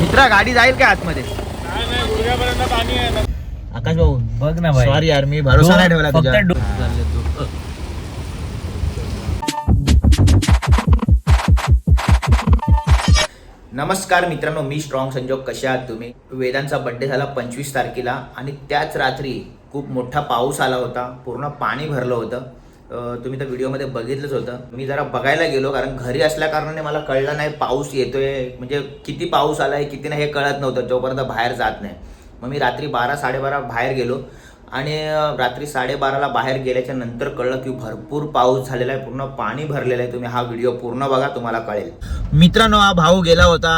मित्रा गाडी जाईल का आतमध्ये? आकाश भाऊ बघ ना भाई. सॉरी यार मी भरोसा नाही ठेवला नमस्कार मित्रांनो मी स्ट्रॉंग संजोग. कसे आहात तुम्ही? वेदांचा बड्डे झाला पंचवीस तारखेला आणि त्याच रात्री खूप मोठा पाऊस आला होता. पूर्ण पाणी भरलं होतं. तुम्ही तर व्हिडिओमध्ये बघितलंच होतं. मी जरा बघायला गेलो कारण घरी असल्या कारणाने मला कळलं नाही पाऊस येतोय. म्हणजे किती पाऊस आलाय किती नाही हे कळत नव्हतं जोपर्यंत बाहेर जात नाही. मग मी रात्री बारा साडेबारा बाहेर गेलो. आणि रात्री साडेबाराला बाहेर गेल्याच्यानंतर कळलं की भरपूर पाऊस झालेला आहे पूर्ण पाणी भरलेलं आहे. तुम्ही हा व्हिडिओ पूर्ण बघा तुम्हाला कळेल. मित्रांनो हा भाऊ गेला होता.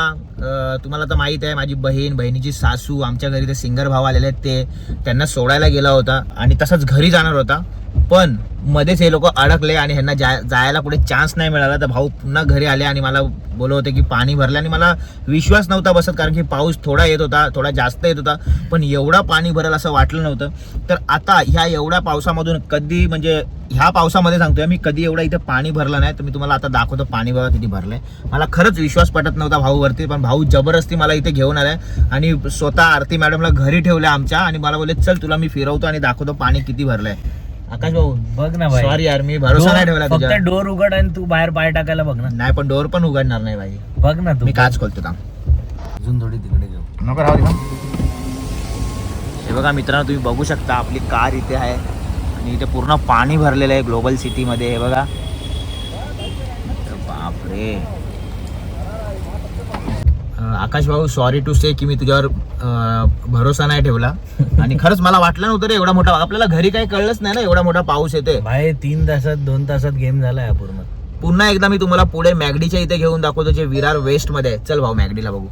तुम्हाला तर माहीत आहे माझी बहीण बहिणीची सासू आमच्या घरी ते सिंगर भाऊ आलेले आहेत ते त्यांना सोडायला गेला होता. आणि तसाच घरी जाणार होता. पण मध्येच हे लोक अडकले आणि ह्यांना जा जायला पुढे चान्स नाही मिळाला. तर भाऊ पुन्हा घरी आले आणि मला बोलवते की पाणी भरलं आणि मला विश्वास नव्हता बसत कारण की पाऊस थोडा येत होता थोडा जास्त येत होता. पण एवढा पाणी भरेल असं वाटलं नव्हतं. तर आता ह्या एवढ्या पावसामधून कधी म्हणजे ह्या पावसामध्ये सांगतोय मी कधी एवढा इथं पाणी भरलं नाही. तर मी तुम्हाला आता दाखवतो पाणी बघा किती भरलंय. मला खरंच विश्वास पटत नव्हता भाऊवरती पण भाऊ जबरदस्ती मला इथे घेऊन आलाय आणि स्वतः आरती मॅडमला घरी ठेवल्या आमच्या आणि मला बोलले चल तुला मी फिरवतो आणि दाखवतो पाणी किती भरलंय. आकाश भाऊ बघ ना भाई. सॉरी यार मी भरोसा नाही ठेवला फक्त तुझ्या डोर उघड आणि तू बाहेर पाय टाकायला बघ ना. नाही पण डोर पण उघडणार नाही भाई. बघ ना तू. मी काच खोलतो थांब. अजून थोडी तिकडे घेऊ नको राहू दे. हे बघा मित्रांनो तुम्ही बघू शकता आपली कार इथे आहे. आणि इथे पूर्ण पाणी भरलेलं आहे ग्लोबल सिटीमध्ये हे बघा. बापरे. आकाश भाऊ सॉरी टू से की मी तुझ्यावर भरोसा नाही ठेवला. आणि खरंच मला वाटलं नव्हतं रे एवढा मोठा आपल्याला घरी काही कळलंच नाही ना एवढा मोठा पाऊस येतोय. भाई तीन तासात दोन तासात गेम झालाय हा पूर्ण. पुन्हा एकदा मी तुम्हाला पुढे मॅगडीच्या इथे घेऊन दाखवतो जे विरार वेस्टमध्ये चल भाऊ मॅगडीला बघू.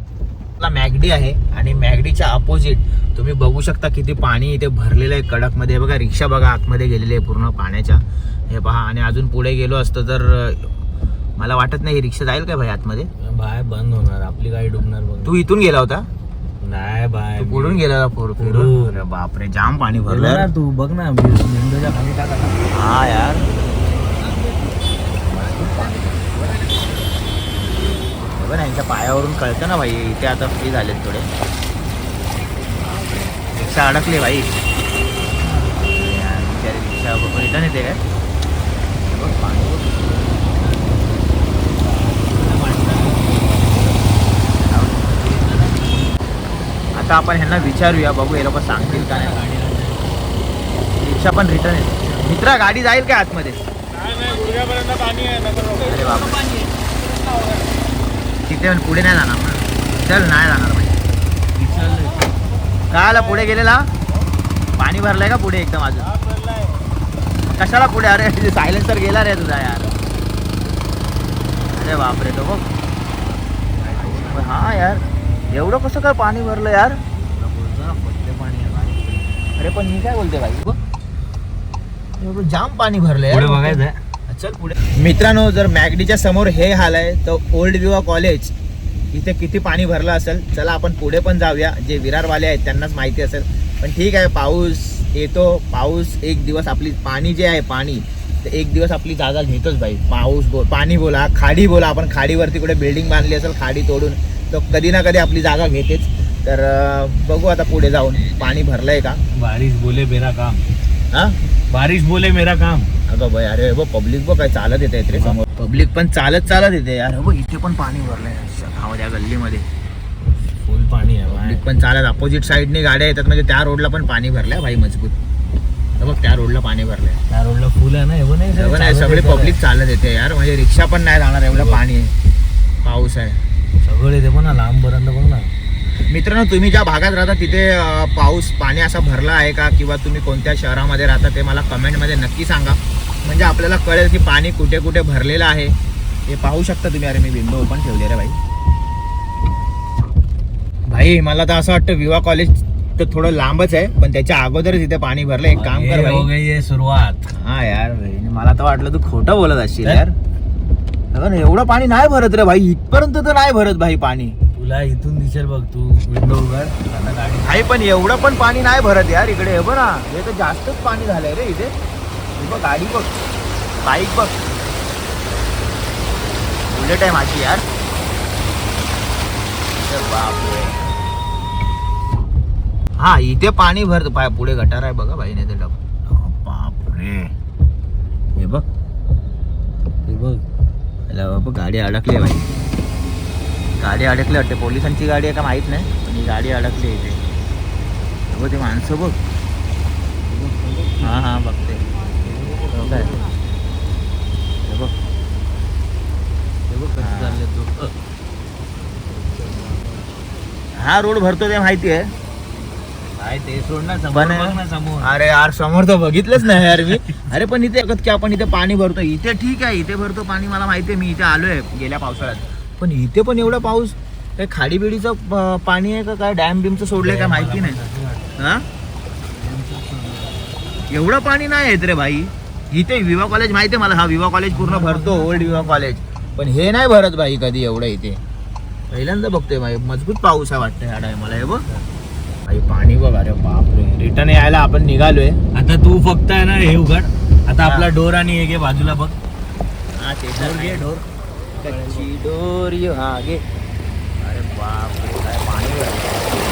आपला मॅगडी आहे आणि मॅगडीच्या अपोजिट तुम्ही बघू शकता किती पाणी इथे भरलेलं आहे कडकमध्ये बघा रिक्षा बघा आतमध्ये गेलेली आहे पूर्ण पाण्याच्या. हे पहा आणि अजून पुढे गेलो असतो तर मला वाटत नाही ही रिक्षा जाईल काय भाई आतमध्ये? बाय बंद होणार आपली गाडी डुबणार बघ. तू इथून गेला होता? नाही बाय तू पुढून गेला फिरून पुढून. अरे बापरे जाम पाणी भरलं. ना तू बघ ना विंडोच्या खाली टाका ना. हा यार. बघ ना यांच्या पायावरून कळतं ना भाई इथे आता फ्री झालेत थोडे. रिक्षा अडकली भाई. बिचारी रिक्षा रिटर्न येते काय? पाणी बघ. आता आपण ह्यांना विचारूया बघू हे लोक सांगतील का नाही. गाडी रिक्षा पण रिटर्न येते. मित्रा गाडी जाईल काय आतमध्ये? अरे बाबा तिथे पण पुढे नाही जाणार चल नाही जाणार भाई काय आला पुढे गेलेला? पाणी भरलंय का पुढे एकदम अजून? कशाला पुढे? अरे सायलेन्सर गेला रे तुझा यार. अरे बापरे तो बघ. हा यार. एवढं कसं काय पाणी भरलं यार? बाई. अरे पण मी काय बोलते भाई एवढं जाम पाणी भरलंय पुढे. बघायचं चल पुढे. मित्रांनो जर मॅगडीच्या समोर हे हाल आहे तर ओल्ड विवा कॉलेज इथे किती पाणी भरलं असेल? चला आपण पुढे पण जाऊया. जे विरारवाले आहेत त्यांनाच माहिती असेल. पण ठीक आहे पाऊस येतो. पाऊस एक दिवस आपली पाणी जे आहे पाणी ते एक दिवस आपली जागा घेतोच भाई पाऊस बो पाणी बोला खाडी बोला. आपण खाडीवरती कुठे बिल्डिंग बांधली असेल खाडी तोडून तर कधी ना कधी आपली जागा घेतेच. तर बघू आता पुढे जाऊन. पाणी भरलंय का? बारिश बोले मेरा काम. हा? बारिश बोले मेरा काम. अगं बाई अरे बघ पब्लिक बघ काय चालत येते रे समोर. पब्लिक पण चालत चालत येते यार. बघ इथे पण पाणी भरलंय. त्या गल्लीमध्ये. फुल पाणी आहे. पब्लिक पण चालत. अपोजिट साईडने गाड्या येतात. म्हणजे त्या रोडला पण पाणी भरलंय भाई मजबूत. बघ त्या रोडला पाणी भरलंय. त्या रोडला फुल आहे ना? पण नाही सगळं नाही पब्लिक चालत येते यार. म्हणजे रिक्षा पण नाही जाणार. एवढं पाणी आहे. पाऊस आहे. सगळं येते पण ना लांब पर्यंत बघ ना. मित्रांनो तुम्ही ज्या भागात राहता तिथे अं, पाऊस पाणी असा भरला आहे का? किंवा तुम्ही कोणत्या शहरामध्ये राहता ते मला कमेंटमध्ये नक्की सांगा. म्हणजे आपल्याला कळेल की पाणी कुठे कुठे भरलेलं आहे. हे पाहू शकता तुम्ही. अरे मी विंडो ओपन ठेवले रे भाई. भाई मला तर असं वाटतं विवा कॉलेज तर थोडं लांबच आहे पण त्याच्या अगोदरच इथे पाणी भरलं. एक काम कर हो भाई. गई ये सुरुवात. हा यार भाई. मला तर वाटलं तू खोटं बोलत असशील? यार. अगं, एवढं पाणी नाही भरत रे भाई. इथपर्यंत तर नाही भरत भाई पाणी. तुला इथून दिसेल बग तू विंडो उघड आता गाडी नाही पण एवढं पण पाणी नाही भरत यार इकडे. हे बघा हे तर जास्तच पाणी झालंय रे इथे. हे बघ गाडी बघ. बाईक बघ. बुलेट आहे माझी यार. बापरे. हा इथे पाणी भरत पाय पुढे गटार आहे बघा बाई नाही ते डब बापरे. हे बघ. हे बघ. बाबा गाडी अडकली आहे भाई गाडी अडकली वाटते पोलिसांची गाडी आहे का माहीत नाही पण ही गाडी अडकली आहे इथे बघ ते माणसं बघ हां हां बघते काय बघ हे बघ कसं तो हा रोड भरतो ते माहिती आहे काय ते सोड ना समोर पण बघ ना समोर. अरे यार समोर तर बघितलंच नाही यार मी. अरे पण इथे बघत की आपण इथे पाणी भरतो इथे ठीक आहे इथे भरतो पाणी मला माहिती आहे मी इथे आलोय गेल्या पावसाळ्यात. पण इथे पण एवढा पाऊस काय खाडीबिडीचं प- पाणी आहे का काय डॅम बिमचं सोडलंय काय माहिती नाही. हा? एवढं पाणी नाही येत रे भाई. इथे विवा कॉलेज माहिती आहे मला हा विवा कॉलेज पूर्ण भरतो ओल्ड विवा कॉलेज. पण हे नाही भरत भाई कधी एवढं इथे. पहिल्यांदा बघतोय भाई मजबूत पाऊस आहे वाटतं ह्या टायमाला हे बघ. पाणी बघ अरे बापरे. रिटर्न यायला आपण निघालोय. आता तू फक्त आहे ना हे उघड. आता आपला डोर आणि हे घे बाजूला बघ. हा ते डोर घे डोर. कच्ची डोरी हा घे. अरे बापरे काय पाणी भरलंय.